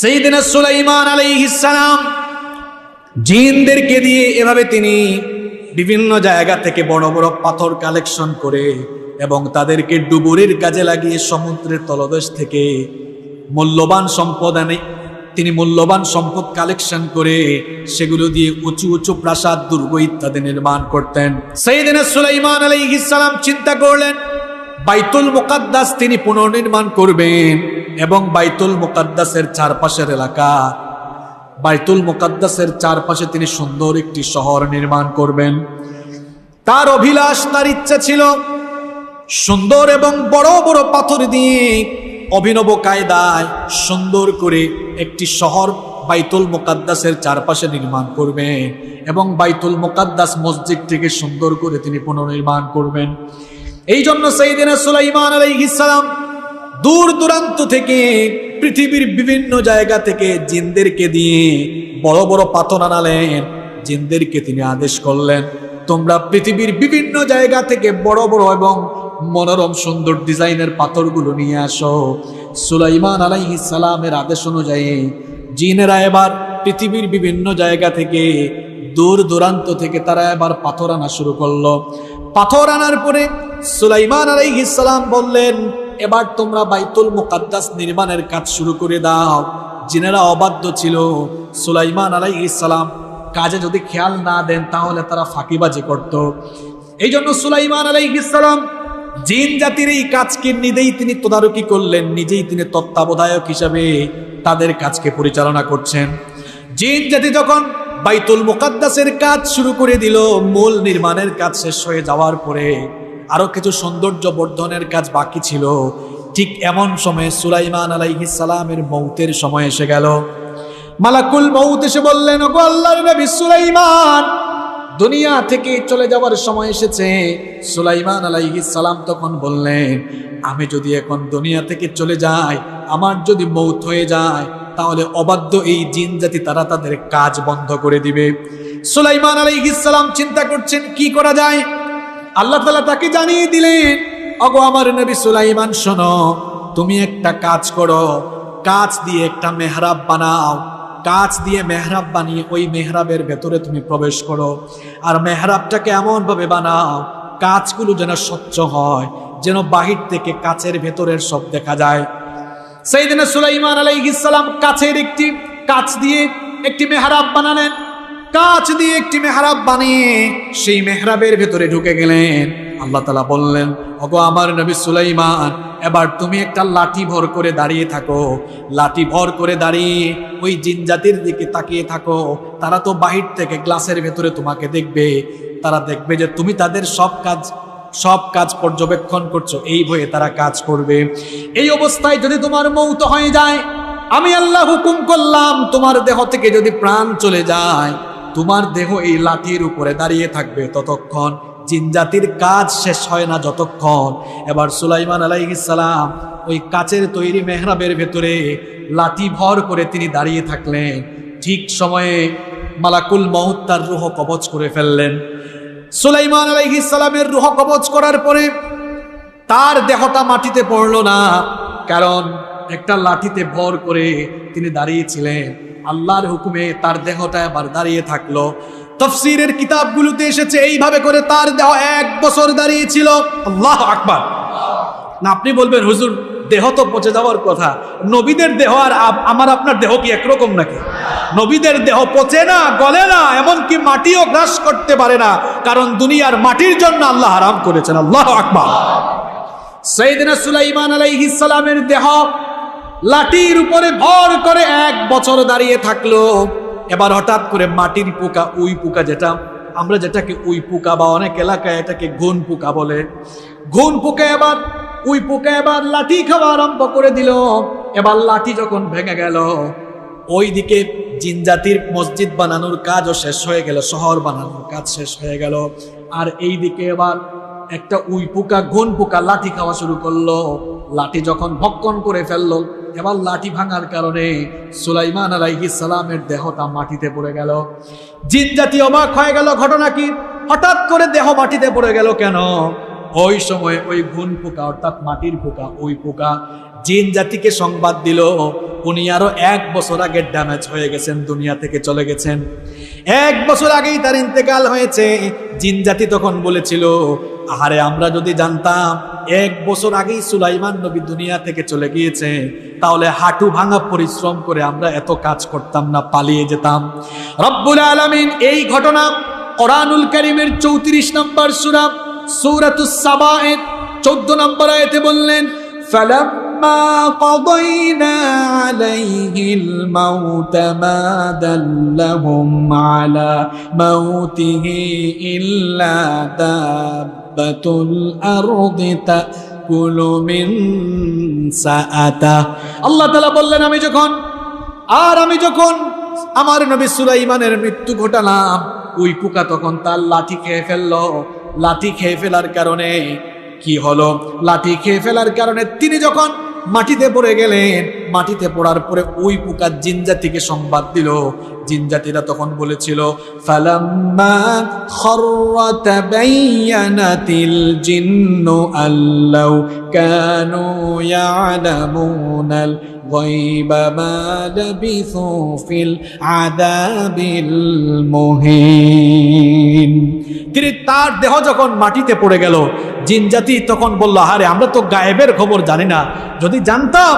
সেই দিনে সুলাইমান আলাইহিসালাম জিনদেরকে দিয়ে এভাবে তিনি বিভিন্ন জায়গা থেকে বড় বড় পাথর কালেকশন করে এবং তাদেরকে ডুবুরির কাজে লাগিয়ে সমুদ্রের তলদেশ থেকে মূল্যবান সম্পদ আনে, তিনি মূল্যবান সম্পদ কালেকশন করে সেগুলো দিয়ে উঁচু উঁচু প্রাসাদ, দুর্গ ইত্যাদি নির্মাণ করতেন। সেই দিনে সুলাইমান আলাইহিসালাম চিন্তা করলেন, বাইতুল মুকাদ্দাস তিনি পুনর্নির্মাণ করবেন। এবং বাইতুল মুকাদ্দাসের চারপাশের এলাকা। বাইতুল মুকাদ্দাসের চারপাশে তিনি সুন্দর একটি শহর নির্মাণ করবেন। তার অভিলাষ, তার ইচ্ছা ছিল সুন্দর এবং বড় বড় পাথর দিয়ে অভিনব কায়দায় সুন্দর করে একটি শহর বাইতুল মুকাদ্দাসের চারপাশে নির্মাণ করবেন এবং বাইতুল মুকাদ্দাস মসজিদটিকে সুন্দর করে তিনি পুনর্নির্মাণ করবেন। এই জন্য সেই দিনে সুলাইমান আলাইহিসসালাম দূর দূরান্ত থেকে পৃথিবীর বিভিন্ন জায়গা থেকে জিনদেরকে দিয়ে বড় বড় পাথর আনালেন। জিনদেরকে তিনি আদেশ করলেন, তোমরা পৃথিবীর বিভিন্ন জায়গা থেকে বড় বড় এবং মনোরম সুন্দর ডিজাইনের পাথরগুলো নিয়ে আসো। সুলাইমান আলাইহিস সালামের আদেশ অনুযায়ী জিনেরা এবার পৃথিবীর বিভিন্ন জায়গা থেকে, দূর দূরান্ত থেকে তারা এবার পাথর আনা শুরু করল। পাথর আনার পরে সুলাইমান আলাইহিস সালাম বললেন এবার তোমরা বাইতুল মুকাদ্দাস নির্মাণের কাজ শুরু করে দাও। জিনেরা অবাধ্য ছিল। সুলাইমান আলাইহিস সালাম কাজে যদি খেয়াল না দেন, তাহলে তারা ফাঁকিবাজি করত। এই জন্য সুলাইমান আলাইহিস সালাম জিন জাতির এই কাজকে নিজেই তিনি তদারকি করলেন, নিজেই তিনি তত্ত্বাবধায়ক হিসাবে তাদের কাজকে পরিচালনা করছেন। জিন জাতি যখন বাইতুল মুকাদ্দাসের কাজ শুরু করে দিল, মূল নির্মাণের কাজ শেষ হয়ে যাওয়ার পরে আরও কিছু সৌন্দর্য বর্ধনের কাজ বাকি ছিল। ঠিক এমন সময়ে সুলাইমান আলাইহিস সালামের মৌতের সময় এসে গেল। মালাকুল মৌত এসে বললেন, ওগো আল্লাহর নবী সুলাইমান! দুনিয়া থেকে চলে যাওয়ার সময় এসেছে। সুলাইমান আলাইহিস সালাম তখন বললেন, আমি যদি এখন দুনিয়া থেকে চলে যাই, আমার যদি মৌত হয়ে যায়, তাহলে অবাধ্য এই জিন জাতি তারা তাদের কাজ বন্ধ করে দিবে। সুলাইমান আলাইহিস সালাম চিন্তা করছেন, কি করা যায়? আল্লাহ তালা তাকে জানিয়ে দিলেন, অগো আমার নবী সুলাইমান, শোনো, তুমি একটা কাজ করো, কাজ দিয়ে একটা মেহরাব বানাও, কাজ দিয়ে মেহরাব বানিয়ে ওই মেহরাবের ভেতরে তুমি প্রবেশ করো, আর মেহরাবটাকে এমনভাবে বানাও, কাজগুলো যেন স্বচ্ছ হয়, যেন বাহির থেকে কাচের ভেতরের সব দেখা যায়। সেই দিনে সুলাইমান আলাইহিসালাম কাছের একটি কাচ দিয়ে একটি মেহরাব বানালেন কাচ দিয়ে একটি মেহরাব বানিয়ে সেই মেহরাবের ভেতরে ঢুকে গেলেন। আল্লাহ তালা বললেন, ওগো আমার নবী সুলাইমান, এবার তুমি একটা লাঠি ভর করে দাঁড়িয়ে থাকো। লাঠি ভর করে দাঁড়িয়ে ওই জিন জাতির দিকে তাকিয়ে থাকো। তারা তো বাহির থেকে গ্লাসের ভেতরে তোমাকে দেখবে। তারা দেখবে যে তুমি তাদের সব কাজ সব কাজ পর্যবেক্ষণ করছ। এই ভয়ে তারা কাজ করবে। এই অবস্থায় যদি তোমার মৌত হয়ে যায়, আমি আল্লাহ হুকুম করলাম, তোমার দেহ থেকে যদি প্রাণ চলে যায় তোমার দেহ এই লাঠির উপরে দাঁড়িয়ে থাকবে ততক্ষণ। জিনজাতির কাজ শেষ হয় না যতক্ষণ। এবার সুলাইমান আলাইহিসালাম ওই কাচের তৈরি মেহরাবের ভেতরে লাঠি ভর করে তিনি দাঁড়িয়ে থাকলেন। ঠিক সময়ে মালাকুল মহুত তার রুহ কবচ করে ফেললেন। সুলাইমান আলাইহিস সালামের রুহ কবচ করার পরে তার দেহটা মাটিতে পড়ল না, কারণ একটা লাঠিতে ভর করে তিনি দাঁড়িয়েছিলেন। আল্লাহর হুকুমে তার দেহটা আবার দাঁড়িয়ে থাকল। তফসিরের কিতাবগুলোতে এসেছে, এইভাবে করে তার দেহ এক বছর দাঁড়িয়েছিল। আল্লাহ আকবার। না, আপনি বলবেন, হুজুর, দেহ তো পচে যাওয়ার কথা। নবীদের দেহ আর আমার আপনার দেহ কি একরকম নাকি? নবীদের দেহ পচে না, গলে না, এমনকি মাটিও গ্রাস করতে পারে না, কারণ দুনিয়ার মাটির জন্য আল্লাহ হারাম করেছেন। আল্লাহ আকবার। সৈদিনা সুলাইমান আলাইহিস সালামের দেহ লাঠির উপরে ভর করে এক বছর দাঁড়িয়ে থাকল। এবার হঠাৎ করে মাটির পোকা, উই পোকা যেটা, আমরা যেটাকে উই পোকা বা অনেক এলাকায় এটাকে ঘুন পোকা বলে। ঘুন পোকা এবার, উই পোকা এবার লাঠি খাওয়া আরম্ভ করে দিল। এবার লাঠি যখন ভেঙে গেল, ওইদিকে জিনজাতির মসজিদ বানানোর কাজও শেষ হয়ে গেল, শহর বানানোর কাজ শেষ হয়ে গেল। আর এইদিকে এবার একটা উই পোকা ঘন পোকা লাঠি খাওয়া শুরু করল। লাঠি যখন ভক্ষণ করে ফেলল, এবার লাঠি ভাঙার কারণে সুলাইমান আলাইহিস সালামের দেহটা মাটিতে পড়ে গেল। জিন জাতি অবাক হয়ে গেল, ঘটনা কি? হঠাৎ করে দেহ মাটিতে পড়ে গেল কেন? ওই সময় ওই ঘুন পোকা, অর্থাৎ মাটির পোকা, ওই পোকা জিন জাতিকে সংবাদ দিল, উনি আরও এক বছর আগে ড্যামেজ হয়ে গেছেন, দুনিয়া থেকে চলে গেছেন। এক বছর আগেই তার ইন্তেকাল হয়েছে। জিন জাতি তখন বলেছিল, আহারে, আমরা যদি জানতাম এক বছর আগেই সুলাইমান নবী দুনিয়া থেকে চলে গিয়েছে তাহলে হাঁটু ভাঙা পরিশ্রম করে আমরা এত কাজ করতাম না পালিয়ে যেতাম রব্বুল আলামিন এই ঘটনা কোরআনুল করিমের চৌত্রিশ নম্বর সুরা সূরাতুস সাবায়ের চোদ্দ নম্বর আয়াতে বললেন فلما قضينا عليه الموت ما دلهم على موته إلا دابة الأرض تأكل من سأته আল্লাহ তাআলা বললেন আমি যখন আর আমি যখন আমার নবী সুলাইমানের মৃত্যু ঘটালাম ওই পোকা তখন তার লাঠি খেয়ে ফেললো লাঠি খেয়ে ফেলার কারণে কি হলো লাঠি খেয়ে ফেলার কারণে তিনি যখন মাটিতে পড়ে গেলেন। মাটিতে পড়ার পরে ওই পোকা জিনজাতিকে সংবাদ দিল। জিনজাতিরা তখন বলেছিল, ফালাম্মা খররা তাবায়্যানাতিল জিন্নু আল্লাউ কানু ইয়ালামুনাল গায়বা মা লাবিসু ফিল আযাবিল মুহিন তিনি তার দেহ যখন মাটিতে পড়ে গেল জিনজাতি তখন বলল আরে আমরা তো গায়েবের খবর জানি না। যদি জানতাম,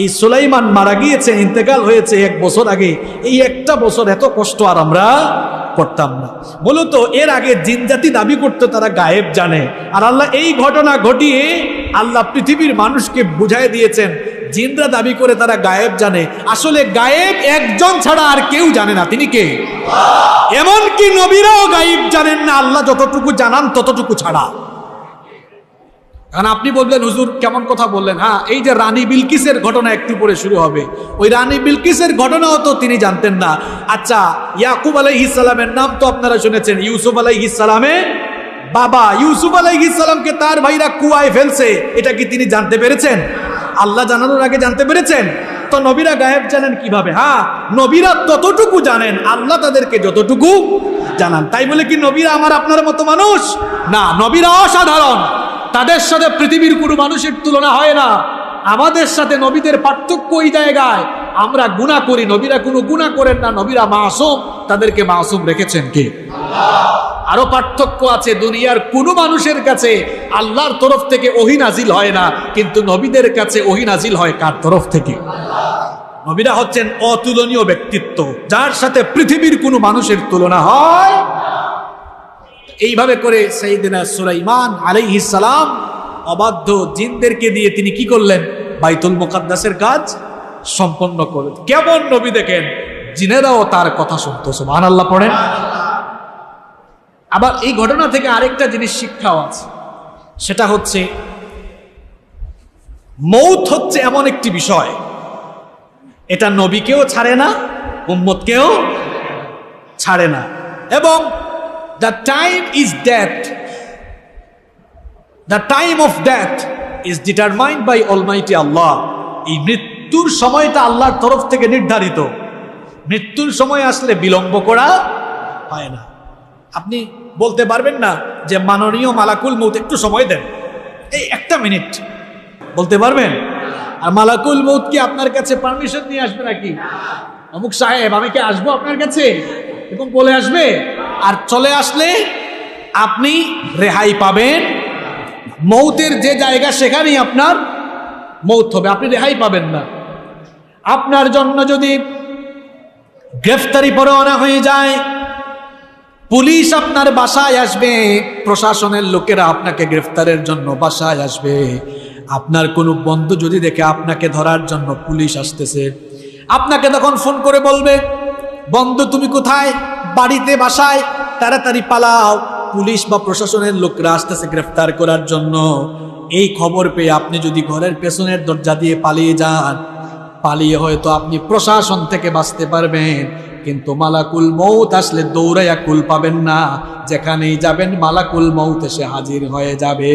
এই সুলাইমান মারা গিয়েছে, ইন্তেকাল হয়েছে এক বছর আগে, এই একটা বছর এত কষ্ট আর আমরা করতাম না। মূলত এর আগে জিনজাতি দাবি করতো, তারা গায়েব জানে। আর আল্লাহ এই ঘটনা ঘটিয়ে আল্লাহ পৃথিবীর মানুষকে বুঝাই দিয়েছেন জিনরা দাবি করে তারা গায়েব জানে। আসলে গায়েব একজন ছাড়া আর কেউ জানে না। তিনি কে? এমনকি নবীরাও গায়েব জানেন না। আল্লাহ যতটুকু জানান ততটুকু ছাড়া। কারণ আপনি বললেন, হুজুর, কেমন কথা বললেন? হ্যাঁ এই যে রানী বিলকিসের ঘটনা একটু পরে শুরু হবে। ওই রানী বিলকিসের ঘটনাও তো তিনি জানতেন না। আচ্ছা ইয়াকুব আলাইহিসালামের নাম তো আপনারা শুনেছেন। ইউসুফ আলাইহিসালামের বাবা। ইউসুফ আলাইহিসালামকে তার ভাইরা কুয়ায় ফেলছে। এটা কি তিনি জানতে পেরেছেন? আল্লাহ জানানোর আগে জানতে পেরেছেন? তো নবীরা গায়েব জানেন কীভাবে? হ্যাঁ নবীরা ততটুকু জানেন, আল্লাহ তাদেরকে যতটুকু জানান। তাই বলে কি নবীরা আমার আপনার মতো মানুষ? না, নবীরা অসাধারণ। তাদের সাথে পৃথিবীর কোনো মানুষের তুলনা হয় না। আমাদের সাথে নবীদের পার্থক্য ওই জায়গায়। আমরা গুণা করি, নবীরা কোনো গুণা করেন না, নবীরা মাসুম। তাদেরকে মাসুম রেখেছেন কে? আরও পার্থক্য আছে দুনিয়ার কোনো মানুষের কাছে আল্লাহর তরফ থেকে ওহি নাজিল হয় না, কিন্তু নবীদের কাছে ওহি নাজিল হয় কার তরফ থেকে? নবীরা হচ্ছেন অতুলনীয় ব্যক্তিত্ব, যার সাথে পৃথিবীর কোনো মানুষের তুলনা হয় এইভাবে করে সেইদিনা সুলাইমান সালাম অবাধ্য জিনদেরকে দিয়ে তিনি কি করলেন? বাইতুল মুকাদ্দাসের কাজ সম্পন্ন করলেন। কেমন নবী দেখেন? জিনেরাও তার কথা শুনতো সুবহান আল্লাহ পড়েন। আবার এই ঘটনা থেকে আরেকটা জিনিস শিক্ষাও আছে। সেটা হচ্ছে, মৌত হচ্ছে এমন একটি বিষয়। এটা নবীকেও ছাড়ে না, উম্মতকেও ছাড়ে না। এবং the time is death the time of death is determined by almighty Allah এই মৃত্যুর সময়টা আল্লাহর তরফ থেকে নির্ধারিত। মৃত্যুর সময় আসলে বিলম্ব করা হয় না। আপনি বলতে পারবেন না যে মাননীয় মালাকুল মৌত একটু সময় দেন। এই একটা মিনিট। বলতে পারবেন? আর মালাকুল মৌত কি আপনার কাছে পারমিশন নিয়ে আসবে নাকি? অমুক সাহেব, আমি কি আসব আপনার কাছে? এবং বলে আসবে? আর চলে আসলে আপনি রেহাই পাবেন। মৌতের যে জায়গা, সেখানেই আপনার মৌত হবে। আপনি রেহাই পাবেন না। আপনার জন্য যদি গ্রেফতারি পরোয়ানা হয়ে যায় পুলিশ আপনার বাসায় আসবে, প্রশাসনের লোকেরা আপনাকে গ্রেফতারের জন্য বাসায় আসবে। আপনার কোনো বন্ধু যদি দেখে আপনাকে ধরার জন্য পুলিশ আসতেছে, আপনাকে তখন ফোন করে বলবে, বন্ধু, তুমি কোথায়? বাড়িতে, বাসায়? তাড়াতাড়ি পালাও। পুলিশ বা প্রশাসনের লোকরা আসতেছে গ্রেফতার করার জন্য। এই খবর পেয়ে আপনি যদি ঘরের পেছনের দরজা দিয়ে পালিয়ে যান, পালিয়ে হয়তো আপনি প্রশাসন থেকে বাঁচতে পারবেন। কিন্তু মালাকুল মৌত আসলে দৌড়াইয়া কুল পাবেন না। যেখানেই যাবেন মালাকুল মৌত এসে হাজির হয়ে যাবে।